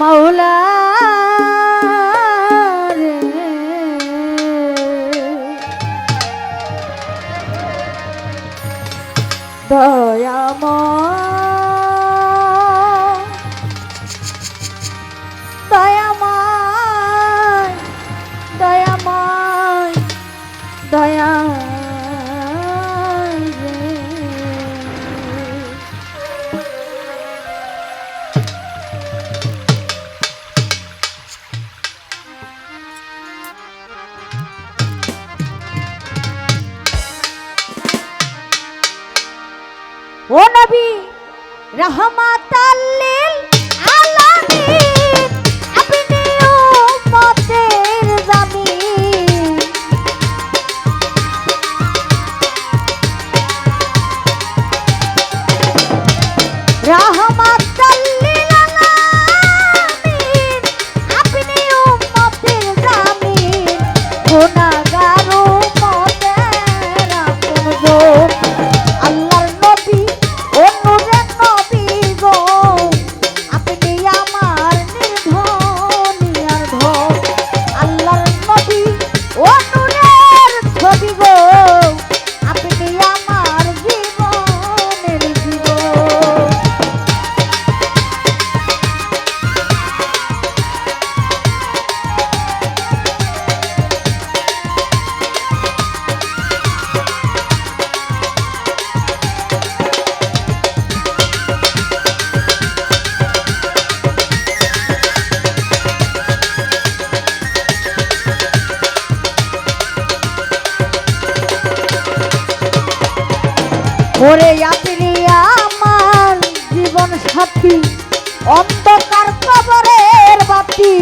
মৌলা দয়াময় ও নবী রহমাতাল্লিল ওরে আপনি আমার জীবন সাথী অন্ধকার কবরের বাতি।